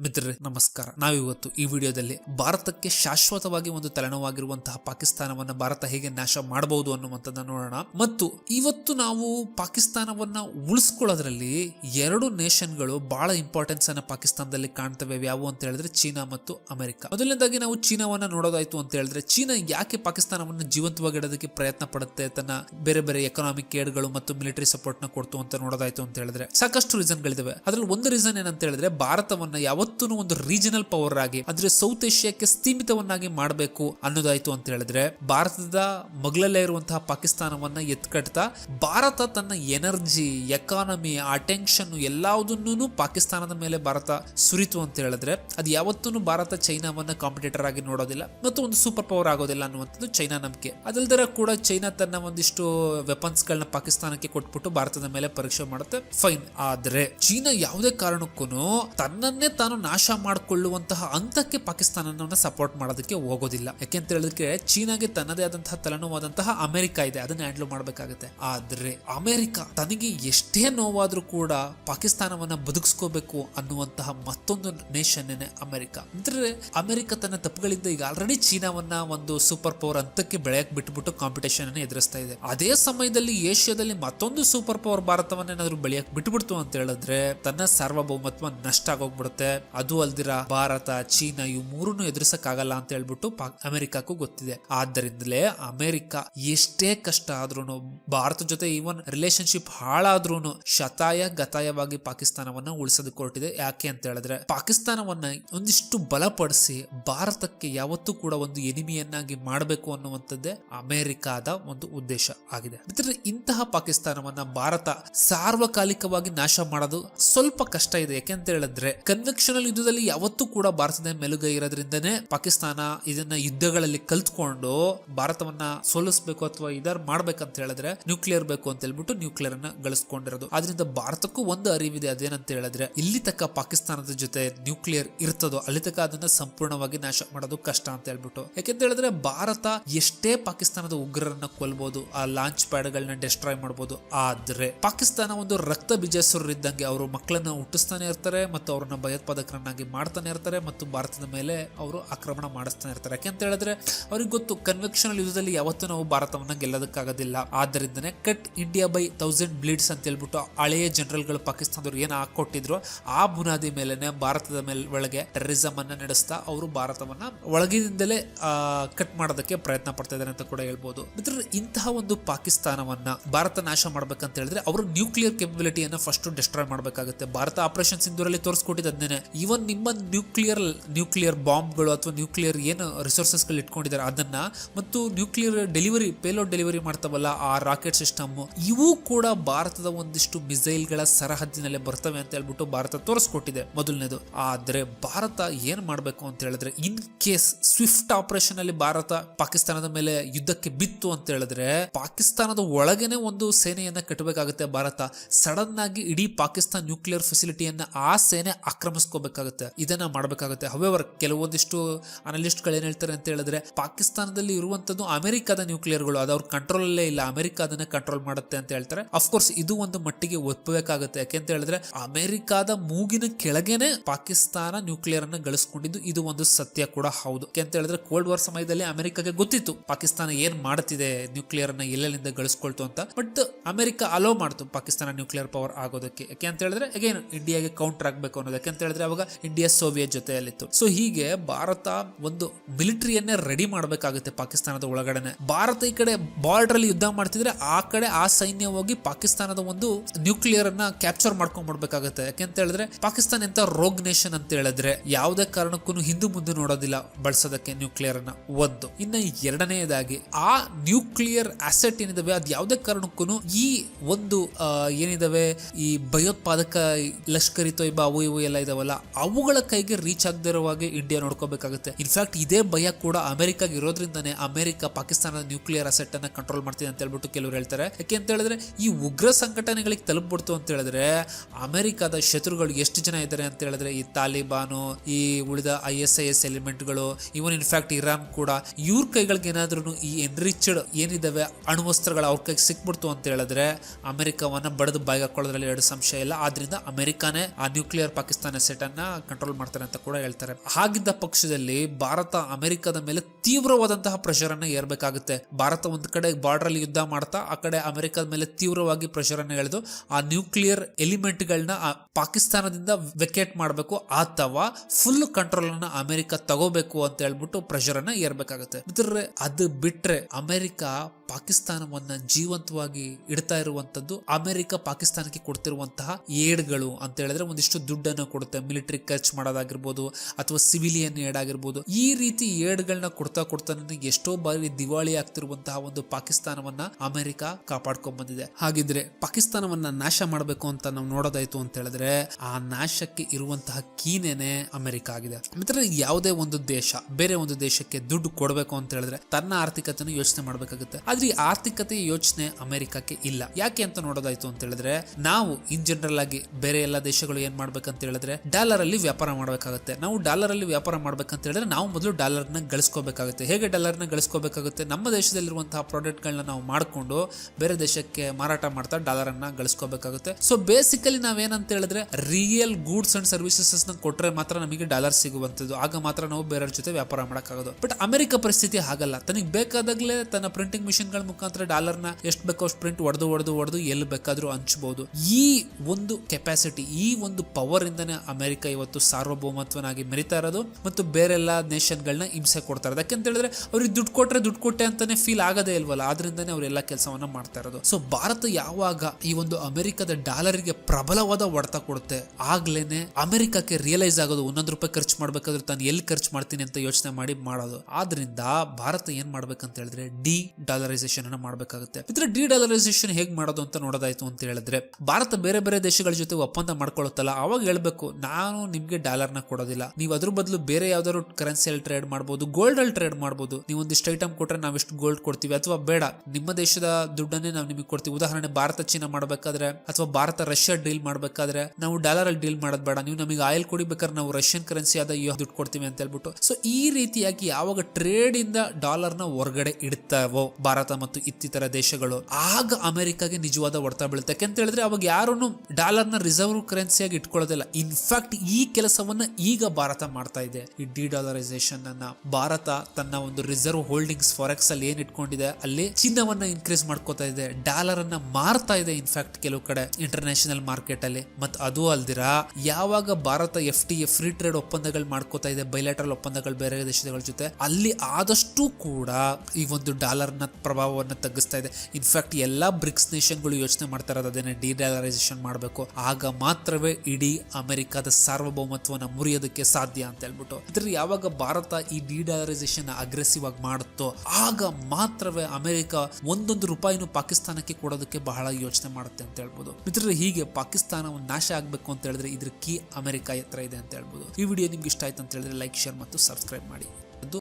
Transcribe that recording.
ಮಿತ್ರರೇ ನಮಸ್ಕಾರ. ನಾವಿವತ್ತು ಈ ವಿಡಿಯೋದಲ್ಲಿ ಭಾರತಕ್ಕೆ ಶಾಶ್ವತವಾಗಿ ಒಂದು ತಲೆನೋವಾಗಿರುವಂತಹ ಪಾಕಿಸ್ತಾನವನ್ನ ಭಾರತ ಹೇಗೆ ನಾಶ ಮಾಡಬಹುದು ಅನ್ನುವಂಥದ್ದನ್ನ ನೋಡೋಣ. ಮತ್ತು ಇವತ್ತು ನಾವು ಪಾಕಿಸ್ತಾನವನ್ನ ಉಳಿಸ್ಕೊಳ್ಳೋದ್ರಲ್ಲಿ ಎರಡು ನೇಷನ್ಗಳು ಬಹಳ ಇಂಪಾರ್ಟೆನ್ಸ್ ಅನ್ನ ಪಾಕಿಸ್ತಾನದಲ್ಲಿ ಕಾಣ್ತವೆ. ಯಾವುವು ಅಂತ ಹೇಳಿದ್ರೆ ಚೀನಾ ಮತ್ತು ಅಮೆರಿಕ. ಮೊದಲನೇದಾಗಿ ನಾವು ಚೀನಾವನ್ನ ನೋಡೋದಾಯ್ತು ಅಂತ ಹೇಳಿದ್ರೆ ಚೀನಾ ಯಾಕೆ ಪಾಕಿಸ್ತಾನವನ್ನು ಜೀವಂತವಾಗಿ ಇಡೋದಕ್ಕೆ ಪ್ರಯತ್ನ ಪಡುತ್ತೆ? ತನ್ನ ಬೇರೆ ಬೇರೆ ಎಕನಾಮಿಕ್ ಏಡ್ಗಳು ಮತ್ತು ಮಿಲಿಟರಿ ಸಪೋರ್ಟ್ನ ಕೊಡ್ತು ಅಂತ ನೋಡೋದಾಯ್ತು ಅಂತ ಹೇಳಿದ್ರೆ ಸಾಕಷ್ಟು ರೀಸನ್ ಗಳಿದಾವೆ. ಅದ್ರಲ್ಲಿ ಒಂದು ರೀಸನ್ ಏನಂತ ಹೇಳಿದ್ರೆ ಭಾರತವನ್ನ ಯಾವತ್ತೂ ಒಂದು ರೀಜನಲ್ ಪವರ್ ಆಗಿ ಅಂದ್ರೆ ಸೌತ್ ಏಷ್ಯಾಕ್ಕೆ ಸೀಮಿತವನ್ನಾಗಿ ಮಾಡಬೇಕು ಅನ್ನೋದಾಯ್ತು ಅಂತ ಹೇಳಿದ್ರೆ, ಭಾರತದ ಮಗ್ಲಲ್ಲೇ ಇರುವಂತಹ ಪಾಕಿಸ್ತಾನವನ್ನ ಎತ್ಕಟ್ತಾ, ಭಾರತ ತನ್ನ ಎನರ್ಜಿ ಎಕಾನಮಿ ಅಟೆನ್ಷನ್ ಎಲ್ಲದನ್ನೂ ಪಾಕಿಸ್ತಾನದ ಮೇಲೆ ಭಾರತ ಸುರಿತು ಅಂತ ಹೇಳಿದ್ರೆ, ಅದು ಯಾವತ್ತೂ ಭಾರತ ಚೈನಾವನ್ನ ಕಾಂಪಿಟೇಟರ್ ಆಗಿ ನೋಡೋದಿಲ್ಲ ಮತ್ತು ಒಂದು ಸೂಪರ್ ಪವರ್ ಆಗೋದಿಲ್ಲ ಅನ್ನುವಂಥದ್ದು ಚೈನಾ ನಂಬಿಕೆ. ಅದಲ್ದರ ಕೂಡ ಚೈನಾ ತನ್ನ ಒಂದಿಷ್ಟು ವೆಪನ್ಸ್ ಗಳನ್ನ ಪಾಕಿಸ್ತಾನಕ್ಕೆ ಕೊಟ್ಬಿಟ್ಟು ಭಾರತದ ಮೇಲೆ ಪರೀಕ್ಷೆ ಮಾಡುತ್ತೆ. ಫೈನ್ ಆದ್ರೆ ಚೀನಾ ಯಾವುದೇ ಕಾರಣಕ್ಕೂ ತನ್ನನ್ನೇ ತಾನು ನಾಶ ಮಾಡಿಕೊಳ್ಳುವಂತಹ ಹಂತಕ್ಕೆ ಪಾಕಿಸ್ತಾನವನ್ನ ಸಪೋರ್ಟ್ ಮಾಡೋದಕ್ಕೆ ಹೋಗೋದಿಲ್ಲ. ಯಾಕೆಂತ ಹೇಳಿದ್ರೆ ಚೀನಾಗೆ ತನ್ನದೇ ಆದಂತಹ ತಲೆನೋವಾದಂತಹ ಅಮೆರಿಕ ಇದೆ. ಅದನ್ನ ಹ್ಯಾಂಡಲ್ ಮಾಡಬೇಕಾಗುತ್ತೆ. ಆದ್ರೆ ಅಮೆರಿಕ ತನಗೆ ಎಷ್ಟೇ ನೋವಾದ್ರೂ ಕೂಡ ಪಾಕಿಸ್ತಾನವನ್ನ ಬದುಕಿಸ್ಕೋಬೇಕು ಅನ್ನುವಂತಹ ಮತ್ತೊಂದು ನೇಷನ್ ಅಮೆರಿಕ. ಅಂದ್ರೆ ಅಮೆರಿಕ ತನ್ನ ತಪ್ಪುಗಳಿಂದ ಈಗ ಆಲ್ರೆಡಿ ಚೀನಾವನ್ನ ಒಂದು ಸೂಪರ್ ಪವರ್ ಹಂತಕ್ಕೆ ಬೆಳೆಯಕ್ ಬಿಟ್ಬಿಟ್ಟು ಕಾಂಪಿಟೇಷನ್ ಅನ್ನು ಎದುರಿಸ್ತಾ ಇದೆ. ಅದೇ ಸಮಯದಲ್ಲಿ ಏಷ್ಯಾದಲ್ಲಿ ಮತ್ತೊಂದು ಸೂಪರ್ ಪವರ್ ಭಾರತವನ್ನ ಏನಾದ್ರು ಬೆಳೆಯಕ್ ಬಿಟ್ಬಿಡ್ತು ಅಂತ ಹೇಳಿದ್ರೆ ತನ್ನ ಸಾರ್ವಭೌಮತ್ವ ನಷ್ಟ ಆಗೋಗ್ಬಿಡುತ್ತೆ. ಅದು ಅಲ್ದಿರ ಭಾರತ, ಚೀನಾ ಇವು ಮೂರನ್ನು ಎದುರಿಸಕ್ಕಾಗಲ್ಲ ಅಂತ ಹೇಳ್ಬಿಟ್ಟು ಅಮೆರಿಕಕ್ಕೂ ಗೊತ್ತಿದೆ. ಆದ್ದರಿಂದಲೇ ಅಮೆರಿಕ ಎಷ್ಟೇ ಕಷ್ಟ ಆದ್ರೂನು, ಭಾರತ ಜೊತೆ ಈವನ್ ರಿಲೇಶನ್ಶಿಪ್ ಹಾಳಾದ್ರೂನು ಶತಾಯ ಗತಾಯವಾಗಿ ಪಾಕಿಸ್ತಾನವನ್ನ ಉಳಿಸೋದಕ್ಕೆ ಹೊರಟಿದೆ. ಯಾಕೆ ಅಂತ ಹೇಳಿದ್ರೆ, ಪಾಕಿಸ್ತಾನವನ್ನ ಒಂದಿಷ್ಟು ಬಲಪಡಿಸಿ ಭಾರತಕ್ಕೆ ಯಾವತ್ತೂ ಕೂಡ ಒಂದು ಎನಿಮಿಯನ್ನಾಗಿ ಮಾಡಬೇಕು ಅನ್ನುವಂಥದ್ದೇ ಅಮೆರಿಕಾದ ಒಂದು ಉದ್ದೇಶ ಆಗಿದೆ. ಮಿತ್ರ ಇಂತಹ ಪಾಕಿಸ್ತಾನವನ್ನ ಭಾರತ ಸಾರ್ವಕಾಲಿಕವಾಗಿ ನಾಶ ಮಾಡೋದು ಸ್ವಲ್ಪ ಕಷ್ಟ ಇದೆ. ಯಾಕೆ ಅಂತ ಹೇಳಿದ್ರೆ ಕನ್ವೆಕ್ಷನಲ್ ಯುದ್ಧದಲ್ಲಿ ಯಾವತ್ತೂ ಕೂಡ ಭಾರತದ ಮೆಲುಗೈ ಇರೋದ್ರಿಂದನೇ ಪಾಕಿಸ್ತಾನ ಇದನ್ನ ಯುದ್ಧಗಳಲ್ಲಿ ಕಲ್ತ್ಕೊಂಡು ಭಾರತವನ್ನ ಸೋಲಿಸಬೇಕು ಅಥವಾ ಇದರ್ ಮಾಡ್ಬೇಕಂತ ಹೇಳಿದ್ರೆ ನ್ಯೂಕ್ಲಿಯರ್ ಬೇಕು ಅಂತ ಹೇಳ್ಬಿಟ್ಟು ನ್ಯೂಕ್ಲಿಯರ್ ಅನ್ನ ಗಳಿಸ್ಕೊಂಡಿರೋದು. ಆದ್ರಿಂದ ಭಾರತಕ್ಕೂ ಒಂದು ಅರಿವಿದೆ ಅದೇನಂತ ಹೇಳಿದ್ರೆ ಇಲ್ಲಿ ತಕ್ಕ ಪಾಕಿಸ್ತಾನದ ಜೊತೆ ನ್ಯೂಕ್ಲಿಯರ್ ಇರ್ತದೋ ಅಲ್ಲಿ ತಕ್ಕ ಅದನ್ನ ಸಂಪೂರ್ಣವಾಗಿ ನಾಶ ಮಾಡೋದು ಕಷ್ಟ ಅಂತ ಹೇಳ್ಬಿಟ್ಟು. ಯಾಕೆಂತ ಹೇಳಿದ್ರೆ ಭಾರತ ಎಷ್ಟೇ ಪಾಕಿಸ್ತಾನದ ಉಗ್ರರನ್ನ ಕೊಲ್ಬಹುದು ಆ ಲಾಂಚ್ ಪ್ಯಾಡ್ ಗಳನ್ನ ಡಿಸ್ಟ್ರಾಯ್ ಮಾಡಬಹುದು ಆದ್ರೆ ಪಾಕಿಸ್ತಾನ ಒಂದು ರಕ್ತ ಇದ್ದಂಗೆ ಅವರು ಮಕ್ಕಳನ್ನ ಹುಟ್ಟಿಸ್ತಾನೆ ಇರ್ತಾರೆ ಮತ್ತು ಅವ್ರನ್ನ ಭಯೋತ್ಪಾದಕರನ್ನಾಗಿ ಮಾಡ್ತಾನೆ ಇರ್ತಾರೆ ಮತ್ತು ಭಾರತದ ಮೇಲೆ ಅವರು ಆಕ್ರಮಣ ಮಾಡಿಸ್ತಾನೆ ಇರ್ತಾರೆ. ಯಾಕೆಂತ ಹೇಳಿದ್ರೆ ಅವ್ರಿಗೆ ಗೊತ್ತು ಕನ್ವೆಕ್ಷನಲ್ ಯುದ್ಧದಲ್ಲಿ ಯಾವತ್ತೂ ನಾವು ಭಾರತವನ್ನು ಗೆಲ್ಲೋದಕ್ಕಾಗೋದಿಲ್ಲ. ಆದ್ದರಿಂದನೇ cut India by thousand bleeds ಅಂತ ಹೇಳ್ಬಿಟ್ಟು ಹಳೆಯ ಜನರಲ್ಗಳು ಪಾಕಿಸ್ತಾನದವ್ರು ಏನು ಹಾಕೊಟ್ಟಿದ್ರು, ಆ ಬುನಾದಿ ಮೇಲೆನೆ ಭಾರತದ ಮೇಲೆ ಒಳಗೆ ಟೆರರಿಸಂ ಅನ್ನ ನಡೆಸ್ತಾ ಅವರು ಭಾರತವನ್ನ ಒಳಗಿನಿಂದಲೇ ಕಟ್ ಮಾಡೋದಕ್ಕೆ ಪ್ರಯತ್ನ ಪಡ್ತಾ ಇದ್ದಾರೆ ಅಂತ ಕೂಡ ಹೇಳ್ಬೋದು. ಮಿತ್ರರು, ಇಂತಹ ಒಂದು ಪಾಕಿಸ್ತಾನವನ್ನ ಭಾರತ ನಾಶ ಮಾಡ್ಬೇಕಂತ ಹೇಳಿದ್ರೆ ಅವರು ನ್ಯೂಕ್ಲಿಯರ್ ಕೆಪಬಿಲಿಟಿಯನ್ನು ಫಸ್ಟ್ ಡಿಸ್ಟ್ರಾಯ್ ಮಾಡಬೇಕಾಗುತ್ತೆ. ಭಾರತ ಆಪರೇಷನ್ ಸಿಂಧೂರಲ್ಲಿ ತೋರಿಸ್ಕೊಟ್ಟಿದ್ದನ್ನೇ ಈವನ್ ನಿಮ್ಮ ನ್ಯೂಕ್ಲಿಯರ್ ನ್ಯೂಕ್ಲಿಯರ್ ಬಾಂಬ್ಗಳು ಅಥವಾ ನ್ಯೂಕ್ಲಿಯರ್ ಏನು ರಿಸೋರ್ಸಸ್ಗಳು ಇಟ್ಕೊಂಡಿದ್ದಾರೆ, ಅದನ್ನ ಮತ್ತು ನ್ಯೂಕ್ಲಿಯರ್ ಡೆಲಿವರಿ ಪೇಲೋಡ್ ಡೆಲಿವರಿ ಮಾಡ್ತಾವಲ್ಲ ಆ ರಾಕೆಟ್ ಸಿಸ್ಟಮ್ ಇವು ಕೂಡ ಭಾರತದ ಒಂದಿಷ್ಟು ಮಿಸೈಲ್ಗಳ ಸರಹದ್ದಿನಲ್ಲೇ ಬರ್ತವೆ ಅಂತ ಹೇಳ್ಬಿಟ್ಟು ಭಾರತ ತೋರಿಸ್ಕೊಟ್ಟಿದೆ. ಮೊದಲನೇದು. ಆದ್ರೆ ಭಾರತ ಏನ್ ಮಾಡಬೇಕು ಅಂತ ಹೇಳಿದ್ರೆ ಇನ್ ಕೇಸ್ ಸ್ವಿಫ್ಟ್ ಆಪರೇಷನ್ ಅಲ್ಲಿ ಭಾರತ ಪಾಕಿಸ್ತಾನದ ಮೇಲೆ ಯುದ್ಧಕ್ಕೆ ಬಿತ್ತು ಅಂತ ಹೇಳಿದ್ರೆ, ಪಾಕಿಸ್ತಾನದ ಒಳಗೇನೆ ಒಂದು ಸೇನೆಯನ್ನ ಕಟ್ಟಬೇಕಾಗುತ್ತೆ ಭಾರತ. ಸಡನ್ ಆಗಿ ಇಡೀ ಪಾಕಿಸ್ತಾನ ನ್ಯೂಕ್ಲಿಯರ್ ಫೆಸಿಲಿಟಿಯನ್ನ ಆ ಸೇನೆ ಆಕ್ರಮಿಸ್ಕೋಬೇಕಾಗುತ್ತೆ ಇದನ್ನ ಮಾಡಬೇಕಾಗುತ್ತೆ. ಹವೆವರ್ ಕೆಲವೊಂದಿಷ್ಟು ಅನಲಿಸ್ಟ್ಗಳು ಏನ್ ಹೇಳ್ತಾರೆ ಅಂತ ಹೇಳಿದ್ರೆ, ಪಾಕಿಸ್ತಾನದಲ್ಲಿ ಇರುವಂತದ್ದು ಅಮೆರಿಕದ ನ್ಯೂಕ್ಲಿಯರ್ಗಳು ಅದು ಅವ್ರ ಕಂಟ್ರೋಲ್ ಅಲ್ಲೇ ಇಲ್ಲ, ಅಮೆರಿಕ ಅದನ್ನ ಕಂಟ್ರೋಲ್ ಮಾಡುತ್ತೆ ಅಂತ ಹೇಳ್ತಾರೆ. ಅಫ್ಕೋರ್ಸ್ ಇದು ಒಂದು ಮಟ್ಟಿಗೆ ಒಪ್ಪಬೇಕಾಗುತ್ತೆ. ಯಾಕೆಂತ ಹೇಳಿದ್ರೆ, ಅಮೆರಿಕದ ಮೂಗಿನ ಕೆಳಗೇನೆ ಪಾಕಿಸ್ತಾನ ನ್ಯೂಕ್ಲಿಯರ್ ಅನ್ನ ಗಳಿಸ್ಕೊಂಡಿದ್ದು, ಇದು ಒಂದು ಸತ್ಯ ಕೂಡ ಹೌದು. ಯಾಕೆಂತ ಹೇಳಿದ್ರೆ ಕೋಲ್ಡ್ ವಾರ್ ಸಮಯದಲ್ಲಿ ಅಮೆರಿಕಗೆ ಗೊತ್ತಿತ್ತು, ಪಾಕಿಸ್ತಾನ ಏನ್ ಮಾಡುತ್ತಿದೆ ನ್ಯೂಕ್ಲಿಯರ್ ಅನ್ನ ಎಲ್ಲೆಲ್ಲಿಂದ ಗಳಿಸ್ಕೊಳ್ತು ಅಂತ. ಬಟ್ ಅಮೆರಿಕ ಅಲೋ ಮಾಡ್ತು ಪಾಕಿಸ್ತಾನ ನ್ಯೂಕ್ಲಿಯರ್ ಪವರ್ ಆಗೋದಕ್ಕೆ. ಯಾಕೆ ಅಂತ ಹೇಳಿದ್ರೆ ಅಗೇನ್ ಇಂಡಿಯಾಗೆ ಕೌಂಟರ್ ಆಗ್ಬೇಕು ಅನ್ನೋದು. ಅಂತ ಹೇಳಿದ್ರೆ ಅವಾಗ ಇಂಡಿಯಾ ಸೋವಿಯತ್ ಜೊತೆಯಲ್ಲಿತ್ತು. ಸೊ ಹೀಗೆ ಭಾರತ ಒಂದು ಮಿಲಿಟರಿಯನ್ನೇ ರೆಡಿ ಮಾಡಬೇಕಾಗುತ್ತೆ ಪಾಕಿಸ್ತಾನದ ಒಳಗಡೆನೆ. ಭಾರತ ಈ ಕಡೆ ಬಾರ್ಡರ್ ಅಲ್ಲಿ ಯುದ್ಧ ಮಾಡ್ತಿದ್ರೆ ಆ ಕಡೆ ಆ ಸೈನ್ಯ ಹೋಗಿ ಪಾಕಿಸ್ತಾನದ ಒಂದು ನ್ಯೂಕ್ಲಿಯರ್ ಅನ್ನ ಕ್ಯಾಪ್ಚರ್ ಮಾಡ್ಕೊಂಡ್ಬಿಡ್ಬೇಕಾಗುತ್ತೆ. ಯಾಕೆ ಯಾಕೆಂತ ಹೇಳಿದ್ರೆ ಪಾಕಿಸ್ತಾನ ಎಂತ ರೋಗ್ ನೇಷನ್ ಅಂತ ಹೇಳಿದ್ರೆ ಯಾವುದೇ ಕಾರಣಕ್ಕೂ ಹಿಂದೂ ಮುಂದೆ ನೋಡೋದಿಲ್ಲ ಬಳಸೋದಕ್ಕೆ ನ್ಯೂಕ್ಲಿಯರ್ ಅನ್ನ ಒಂದು ಇನ್ನ ಎರಡನೆಯದಾಗಿ ಆ ನ್ಯೂಕ್ಲಿಯರ್ ಅಸೆಟ್ ಏನಿದಾವೆ ಅದ್ ಯಾವುದೇ ಕಾರಣಕ್ಕೂ ಈ ಒಂದು ಏನಿದಾವೆ ಈ ಭಯೋತ್ಪಾದಕ ಲಷ್ಕರಿ ತೊಯ್ಬಾ ಅವು ಇವು ಎಲ್ಲ ಇದಾವಲ್ಲ ಅವುಗಳ ಕೈಗೆ ರೀಚ್ ಆಗದೇ ಹಾಗೆ ಇಂಡಿಯಾ ನೋಡ್ಕೋಬೇಕಾಗುತ್ತೆ. ಇನ್ಫ್ಯಾಕ್ಟ್ ಇದೇ ಭಯ ಕೂಡ ಅಮೆರಿಕಾಗೆ ಇರೋದ್ರಿಂದನೇ ಅಮೆರಿಕ ಪಾಕಿಸ್ತಾನದ ನ್ಯೂಕ್ಲಿಯರ್ ಅಸೆಟ್ ಅನ್ನ ಕಂಟ್ರೋಲ್ ಮಾಡ್ತಿದೆ ಅಂತ ಹೇಳ್ಬಿಟ್ಟು ಕೆಲವರು ಹೇಳ್ತಾರೆ. ಯಾಕೆ ಅಂತ ಹೇಳಿದ್ರೆ, ಈ ಉಗ್ರ ಸಂಘಟನೆಗಳಿಗೆ ತಲುಪ್ಬಿಡ್ತು ಅಂತ ಹೇಳಿದ್ರೆ, ಅಮೆರಿಕದ ಶತ್ರುಗಳು ಎಷ್ಟು ಜನ ಇದ್ದಾರೆ ಅಂತ ಹೇಳಿದ್ರೆ, ಈ ತಾಲಿಬಾನು, ಈ ಉಳಿದ ಐ ಎಸ್ ಐ ಎಸ್ ಎಲಿಮೆಂಟ್ಗಳು ಇವನ್ ಇನ್ಫ್ಯಾಕ್ಟ್ ಇರಾನ್ ಕೂಡ, ಇವ್ರ ಕೈಗಳಿಗೆ ಏನಾದ್ರೂ ಈ ಎನ್ರಿಚ್ಡ್ ಏನಿದಾವೆ ಅಣುವಸ್ತ್ರಗಳು ಅವ್ರ ಕೈಗೆ ಸಿಕ್ಬಿಡ್ತು ಅಂತ ಹೇಳಿದ್ರೆ, ಅಮೆರಿಕವನ್ನ ಬಡದು ಬಾಯಿ ಹಾಕೊಳ್ಳೋದ್ರಲ್ಲಿ ಎರಡು ಸಂಶಯ ಇಲ್ಲ. ಆದ್ರಿಂದ ಅಮೆರಿಕಾನೇ ಆ ನ್ಯೂಕ್ಲಿಯರ್ ಪಾಕಿಸ್ತಾನ ಸೆಟ್ ಅನ್ನ ಕಂಟ್ರೋಲ್ ಮಾಡ್ತಾರೆ ಅಂತ ಕೂಡ ಹೇಳ್ತಾರೆ. ಹಾಗಿದ್ದ ಪಕ್ಷದಲ್ಲಿ ಭಾರತ ಅಮೆರಿಕದ ಮೇಲೆ ತೀವ್ರವಾದಂತಹ ಪ್ರೆಷರ್ ಅನ್ನ ಏರ್ಬೇಕಾಗುತ್ತೆ. ಭಾರತ ಒಂದ್ ಕಡೆ ಬಾರ್ಡರ್ ಅಲ್ಲಿ ಯುದ್ಧ ಮಾಡ್ತಾ, ಆ ಕಡೆ ಅಮೆರಿಕದ ಮೇಲೆ ತೀವ್ರವಾಗಿ ಪ್ರೆಷರ್ ಅನ್ನ ಎಳೆದು, ಆ ನ್ಯೂಕ್ಲಿಯರ್ ಎಲಿಮೆಂಟ್ ಗಳನ್ನ ಪಾಕಿಸ್ತಾನದಿಂದ ವೆಕೇಟ್ ಮಾಡಬೇಕು, ಅಥವಾ ಫುಲ್ ಕಂಟ್ರೋಲ್ ಅನ್ನ ಅಮೆರಿಕ ತಗೋಬೇಕು ಅಂತ ಹೇಳ್ಬಿಟ್ಟು ಪ್ರೆಷರ್ ಅನ್ನ ಏರ್ಬೇಕಾಗುತ್ತೆ. ಮಿತ್ರರೇ, ಅದು ಬಿಟ್ರೆ ಅಮೆರಿಕ ಪಾಕಿಸ್ತಾನವನ್ನ ಜೀವಂತವಾಗಿ ಇಡ್ತಾ ಇರುವಂತದ್ದು ಅಮೆರಿಕ ಪಾಕಿಸ್ತಾನಕ್ಕೆ ಕೊಡ್ತಿರುವಂತಹ ಏಡ್ಗಳು ಅಂತ ಹೇಳಿದ್ರೆ ಒಂದಿಷ್ಟು ದುಡ್ಡನ್ನು ಕೊಡುತ್ತೆ. ಮಿಲಿಟರಿ ಖರ್ಚು ಮಾಡೋದಾಗಿರ್ಬೋದು, ಅಥವಾ ಸಿವಿಲಿಯನ್ ಏಡ್ ಆಗಿರ್ಬೋದು. ಈ ರೀತಿ ಏಡ್ಗಳನ್ನ ಕೊಡ್ತಾ ನನಗೆ ಎಷ್ಟೋ ಬಾರಿ ದಿವಾಳಿ ಆಗ್ತಿರುವಂತಹ ಒಂದು ಪಾಕಿಸ್ತಾನವನ್ನ ಅಮೆರಿಕ ಕಾಪಾಡ್ಕೊಂಡ್ ಬಂದಿದೆ. ಹಾಗಿದ್ರೆ ಪಾಕಿಸ್ತಾನವನ್ನ ನಾಶ ಮಾಡಬೇಕು ಅಂತ ನಾವು ನೋಡೋದಾಯ್ತು ಅಂತ ಹೇಳಿದ್ರೆ ಆ ನಾಶಕ್ಕೆ ಇರುವಂತಹ ಕೀನೇನೆ ಅಮೆರಿಕ ಆಗಿದೆ. ಮಿತ್ರ ಯಾವುದೇ ಒಂದು ದೇಶ, ಬೇರೆ ಒಂದು ದೇಶಕ್ಕೆ ದುಡ್ಡು ಕೊಡಬೇಕು ಅಂತ ಹೇಳಿದ್ರೆ ತನ್ನ ಆರ್ಥಿಕತೆಯನ್ನು ಯೋಚನೆ ಮಾಡಬೇಕಾಗುತ್ತೆ. ಆದ್ರೆ ಈ ಆರ್ಥಿಕತೆ ಯೋಚನೆ ಅಮೆರಿಕಕ್ಕೆ ಇಲ್ಲ. ಯಾಕೆ ಅಂತ ನೋಡೋದಾಯ್ತು ಅಂತ ಹೇಳಿದ್ರೆ ನಾವು ಇನ್ ಜನರಲ್ ಆಗಿ ಬೇರೆ ಎಲ್ಲ ದೇಶಗಳು ಏನ್ ಮಾಡ್ಬೇಕಂತ ಹೇಳಿದ್ರೆ ಡಾಲರ್ ಅಲ್ಲಿ ವ್ಯಾಪಾರ ಮಾಡಬೇಕಾಗುತ್ತೆ. ನಾವು ಡಾಲರ್ ಅಲ್ಲಿ ವ್ಯಾಪಾರ ಮಾಡ್ಬೇಕಂತ ಹೇಳಿದ್ರೆ ನಾವು ಮೊದಲು ಡಾಲರ್ನ ಗಳಿಸ್ಕೋಬೇಕಾಗುತ್ತೆ ಹೇಗೆ ಡಾಲರ್ನ ಗಳಿಸ್ಕೋಬೇಕಾಗುತ್ತೆ? ನಮ್ಮ ದೇಶದಲ್ಲಿರುವಂತಹ ಪ್ರಾಡಕ್ಟ್ಗಳನ್ನ ನಾವು ಮಾಡಿಕೊಂಡು ಬೇರೆ ದೇಶಕ್ಕೆ ಮಾರಾಟ ಮಾಡ್ತಾ ಡಾಲರ್ ಅನ್ನ ಗಳಿಸ್ಕೋಬೇಕಾಗುತ್ತೆ. ಸೊ ಬೇಸಿಕಲಿ ನಾವೇನಂತ ಹೇಳಿದ್ರೆ ರಿಯಲ್ ಗೂಡ್ಸ್ ಅಂಡ್ ಸರ್ವಿಸಸ್ನ ಕೊಟ್ಟರೆ ಮಾತ್ರ ನಮಗೆ ಡಾಲರ್ ಸಿಗುವಂತದ್ದು ಆಗ ಮಾತ್ರ ನಾವು ಬೇರೆಯವ್ರ ಜೊತೆ ವ್ಯಾಪಾರ ಮಾಡೋಕ್ಕಾಗೋದು. ಬಟ್ ಅಮೆರಿಕ ಪರಿಸ್ಥಿತಿ ಹಾಗಲ್ಲ. ತನಗೆ ಬೇಕಾದಾಗಲೇ ತನ್ನ ಪ್ರಿಂಟಿಂಗ್ ಮಿಷಿನ್ಗಳ ಮುಖಾಂತರ ಡಾಲರ್ನ ಎಷ್ಟು ಬೇಕೋ ಅಷ್ಟು ಪ್ರಿಂಟ್ ಹೊಡೆದು ಹೊಡೆದು ಹೊಡೆದು ಎಲ್ಲಿ ಬೇಕಾದರೂ ಹಂಚಬಹುದು ಈ ಒಂದು ಕೆಪಾಸಿಟಿ ಈ ಒಂದು ಪವರ್ ಇಂದನೇ ಅಮೆರಿಕ ಇವತ್ತು ಸಾರ್ವಭೌಮತ್ವನಾಗಿ ಮೆರಿತಾ ಇರೋದು ಮತ್ತು ಬೇರೆಲ್ಲ ನೇಷನ್ ಹಿಂಸೆ ಹಿಂಸೆ ಕೊಡ್ತಾರೆ ಯಾಕೆಂತ ಹೇಳಿದ್ರೆ ಅವ್ರಿಗೆ ದುಡ್ಡು ಕೊಟ್ಟರೆ ದುಡ್ಡು ಕೊಟ್ಟೆ ಅಂತಾನೆ ಫೀಲ್ ಆಗದೇ ಇಲ್ವಲ್ಲ? ಆದ್ರಿಂದಾನೇ ಅವರೆಲ್ಲ ಕೆಲಸವನ್ನ ಮಾಡ್ತಾ ಇರೋದು. ಸೊ ಭಾರತ ಯಾವಾಗ ಈ ಒಂದು ಅಮೆರಿಕದ ಡಾಲರ್ಗೆ ಪ್ರಬಲವಾದ ಹೊಡೆತ ಕೊಡುತ್ತೆ, ಆಗ್ಲೇನೆ ಅಮೆರಿಕಕ್ಕೆ ರಿಯಲೈಸ್ ಆಗೋದು, ಒಂದೊಂದು ರೂಪಾಯಿ ಖರ್ಚು ಮಾಡ್ಬೇಕಾದ್ರೆ ತಾನು ಎಲ್ಲಿ ಖರ್ಚು ಮಾಡ್ತೀನಿ ಅಂತ ಯೋಚನೆ ಮಾಡಿ ಮಾಡೋದು. ಆದ್ರಿಂದ ಭಾರತ ಏನ್ ಮಾಡ್ಬೇಕಂತ ಹೇಳಿದ್ರೆ ಡಿ ಡಾಲರೈಸೇಷನ್ ಅನ್ನ ಮಾಡ್ಬೇಕಾಗುತ್ತೆ. ಇದ್ರೆ ಡಿ ಡಾಲರೈಸೇಷನ್ ಹೇಗ್ ಮಾಡೋದು ಅಂತ ನೋಡೋದಾಯ್ತು ಅಂತ ಹೇಳಿದ್ರೆ, ಭಾರತ ಬೇರೆ ಬೇರೆ ದೇಶಗಳ ಜೊತೆ ಒಪ್ಪಂದ ಮಾಡ್ಕೊಳ್ಳುತ್ತಲ್ಲ ಅವಾಗ ಹೇಳ್ಬೇಕು, ನಾನು ನಿಮ್ಗೆ ಡಾಲರ್ನ ಕೊಡೋದಿಲ್ಲ. ನೀವು ಅದ್ರ ಬದಲು ಬೇರೆ ಯಾವ್ದಾದ್ರು ಕರೆನ್ಸಿಯಲ್ಲಿ ಟ್ರೇಡ್ ಮಾಡ್ಬೋದು ಗೋಲ್ಡ್ ಅಲ್ಲಿ ಟ್ರೇಡ್ ಮಾಡಬಹುದು ನೀವು ಒಂದಿಷ್ಟು ಐಟಮ್ ಕೊಟ್ರೆ ನಾವು ಎಷ್ಟು ಗೋಲ್ಡ್ ಕೊಡ್ತೀವಿ. ಅಥವಾ ಬೇಡ. ನಿಮ್ಮ ದೇಶದ ದುಡ್ಡನ್ನೇ ನಾವು ನಿಮಗೆ ಕೊಡ್ತೀವಿ. ಉದಾಹರಣೆ ಭಾರತ ಚೀನಾ ಮಾಡಬೇಕಾದ್ರೆ, ಅಥವಾ ಭಾರತ ರಷ್ಯಾ ಡೀಲ್ ಮಾಡಬೇಕಾದ್ರೆ, ನಾವು ಡಾಲರ್ ಅಲ್ಲಿ ಡೀಲ್ ಮಾಡೋದು ಬೇಡ. ನೀವು ನಮಗೆ ಆಯಿಲ್ ಕೊಡಿಬೇಕಾದ್ರೆ ನಾವು ರಷ್ಯನ್ ಕರೆನ್ಸಿ ಆದ ಈ ದುಡ್ಡು ಕೊಡ್ತೀವಿ ಅಂತ ಹೇಳ್ಬಿಟ್ಟು. ಸೊ ಈ ರೀತಿಯಾಗಿ ಯಾವಾಗ ಟ್ರೇಡ್ ಇಂದ ಡಾಲರ್ನ ಹೊರಗಡೆ ಇಡ್ತಾವೋ ಭಾರತ ಮತ್ತು ಇತ್ತಿತರ ದೇಶಗಳು, ಆಗ ಅಮೆರಿಕಾಗೆ ನಿಜವಾದ ಹೊಡೆತ ಬೀಳುತ್ತೆ. ಯಾಕೆಂತ ಹೇಳಿದ್ರೆ ಅವಾಗ ಯಾರನ್ನು ಡಾಲರ್ನ ರಿಸರ್ವ್ ಕರೆನ್ಸಿಯಾಗಿ ಇಟ್ಕೊಳ್ಳೋದಿಲ್ಲ. ಇನ್ಫ್ಯಾಕ್ಟ್ ಈ ಕೆಲಸವನ್ನ ಈಗ ಭಾರತ ಮಾಡ್ತಾ ಇದೆ. ಈ ಡಿ ಡಾಲರೈಸೇಷನ್ ಅನ್ನ ಭಾರತ ತನ್ನ ಒಂದು ರಿಸರ್ವ್ ಹೋಲ್ಡಿಂಗ್ಸ್ ಫಾರೆಕ್ಸ್ ಅಲ್ಲಿ ಏನ್ ಇಟ್ಕೊಂಡಿದೆ, ಅಲ್ಲಿ ಚಿನ್ನವನ್ನ ಇನ್ಕ್ರೀಸ್ ಮಾಡ್ಕೋತಾ ಇದೆ ಡಾಲರ್ ಅನ್ನ ಮಾರ್ತಾ ಇದೆ ಇನ್ಫ್ಯಾಕ್ಟ್ ಕೆಲವು ಕಡೆ ಇಂಟರ್ನ್ಯಾಷನಲ್ ಮಾರ್ಕೆಟ್ ಅಲ್ಲಿ. ಮತ್ ಅದು ಅಲ್ದಿರ, ಯಾವಾಗ Bharat F T free trade ಒಪ್ಪಂದಗಳು ಮಾಡ್ಕೋತಾ ಇದೆ ಬೈಲಾಟ್ರಲ್ ಒಪ್ಪಂದಗಳು ಬೇರೆ ದೇಶಗಳ ಜೊತೆ, ಅಲ್ಲಿ ಆದಷ್ಟು ಕೂಡ ಈ ಒಂದು ಡಾಲರ್ನ ಪ್ರಭಾವವನ್ನು ತಗ್ಗಿಸ್ತಾ ಇದೆ. ಇನ್ಫ್ಯಾಕ್ಟ್ ಎಲ್ಲಾ ಬ್ರಿಕ್ಸ್ ನೇಷನ್ಗಳು ಯೋಚನೆ ಮಾಡ್ತಾ ಇರೋದು ಅದೇನೆ ಡಿ ಡಾಲರೈಸೇಷನ್ ಮಾಡಬೇಕು. ಆಗ ಮಾತ್ರವೇ ಇಡೀ ಅಮೆರಿಕದ ಸಾರ್ವಭೌಮತ್ವನ ಮುರಿಯೋದಕ್ಕೆ ಸಾಧ್ಯ ಅಂತ ಹೇಳ್ಬಿಟ್ಟು. ಇದ್ರ ಯಾವಾಗ ಭಾರತ ಈ ಡಿ ಡಾಲರೈಸೇಷನ್ ಅಗ್ರೆಸಿವ್ ಆಗಿ ಮಾಡುತ್ತೋ, ಆಗ ಮಾತ್ರವೇ ಅಮೆರಿಕ ಒಂದೊಂದು ರೂಪಾಯಿನೂ ಪಾಕಿಸ್ತಾನಕ್ಕೆ ಕೊಡೋದಕ್ಕೆ ಬಹಳ ಯೋಚನೆ ಮಾಡುತ್ತೆ ಅಂತ ಹೇಳ್ಬೋದು. ಮಿತ್ರರು, ಹೀಗೆ ಪಾಕಿಸ್ತಾನ ಒಂದು ನಾಶ ಆಗಬೇಕು ಅಂತ ಹೇಳಿದ್ರೆ ಇದ್ರ ಕೀ ಅಮೆರಿಕ ಹತ್ರ ಇದೆ ಅಂತ ಹೇಳ್ಬೋದು. ಈ ವಿಡಿಯೋ ನಿಮ್ಗೆ ಇಷ್ಟ ಆಯ್ತು ಅಂತ ಹೇಳಿದ್ರೆ ಲೈಕ್ ಶೇರ್ ಮತ್ತು ಸಬ್ಸ್ಕ್ರೈಬ್ ಮಾಡಿ.